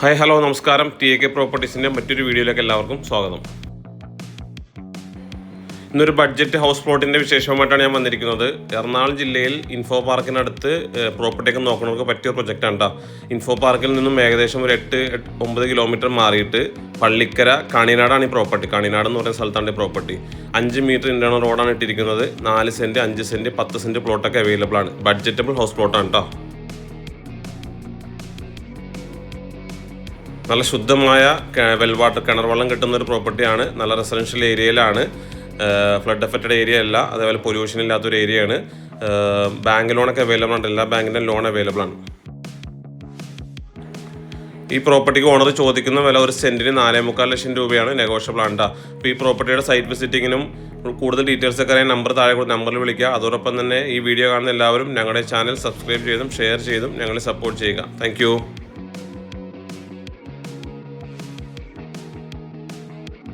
Hi hello നമസ്കാരം. T A K പ്രോപ്പർട്ടീസിന്റെ മറ്റൊരു വീഡിയോയിലേക്ക് എല്ലാവർക്കും സ്വാഗതം. ഇന്നൊരു ബഡ്ജറ്റ് ഹൗസ് പ്ലോട്ടിന്റെ വിശേഷവുമായിട്ടാണ് ഞാൻ വന്നിരിക്കുന്നത്. എറണാകുളം ജില്ലയിൽ ഇൻഫോ പാർക്കിനടുത്ത് പ്രോപ്പർട്ടിയൊക്കെ നോക്കുന്നവർക്ക് പറ്റിയ പ്രൊജക്റ്റാണ് കേട്ടോ ഇൻഫോ പാർക്കിൽ നിന്നും ഏകദേശം ഒരു എട്ട് ഒമ്പത് കിലോമീറ്റർ മാറിയിട്ട് പള്ളിക്കര കാണിനാടാണ് ഈ പ്രോപ്പർട്ടി കാണിനാട് എന്ന് പറയുന്ന സ്ഥലത്താണ് ഈ പ്രോപ്പർട്ടി അഞ്ച് മീറ്റർ ഇന്റേണൽ റോഡാണ് ഇട്ടിരിക്കുന്നത്. നാല് സെന്റ് അഞ്ച് സെന്റ് പത്ത് സെന്റ് പ്ലോട്ടൊക്കെ അവൈലബിൾ ആണ്. ബഡ്ജറ്റബിൾ ഹൗസ് പ്ലോട്ടാണ് കേട്ടോ നല്ല ശുദ്ധമായ വെൽ വാട്ടർ കിണർ വെള്ളം കിട്ടുന്ന ഒരു പ്രോപ്പർട്ടിയാണ് നല്ല റെസിഡൻഷ്യൽ ഏരിയയിലാണ് ഫ്ലഡ് എഫക്റ്റഡ് ഏരിയ അല്ല. അതേപോലെ പൊല്യൂഷൻ ഇല്ലാത്തൊരു ഏരിയയാണ് ബാങ്ക് ലോണൊക്കെ അവൈലബിൾ ആണ്. എല്ലാ ബാങ്കിന്റെ ലോൺ അവൈലബിൾ ആണ്. ഈ പ്രോപ്പർട്ടിക്ക് ഓണർ ചോദിക്കുന്ന വില ഒരു സെന്റിന് നാലേ മുക്കാൽ ലക്ഷം രൂപയാണ് നെഗോഷ്യബിൾ ആണ് അപ്പോൾ ഈ പ്രോപ്പർട്ടിയുടെ സൈറ്റ് വിസിറ്റിങ്ങിനും കൂടുതൽ ഡീറ്റെയിൽസ് ഒക്കെ അറിയാൻ നമ്പർ താഴെ കൂടെ നമ്പറിൽ വിളിക്കുക. അതോടൊപ്പം തന്നെ ഈ വീഡിയോ കാണുന്ന എല്ലാവരും ഞങ്ങളുടെ ചാനൽ സബ്സ്ക്രൈബ് ചെയ്തും ഷെയർ ചെയ്തും ഞങ്ങളെ സപ്പോർട്ട് ചെയ്യുക. താങ്ക്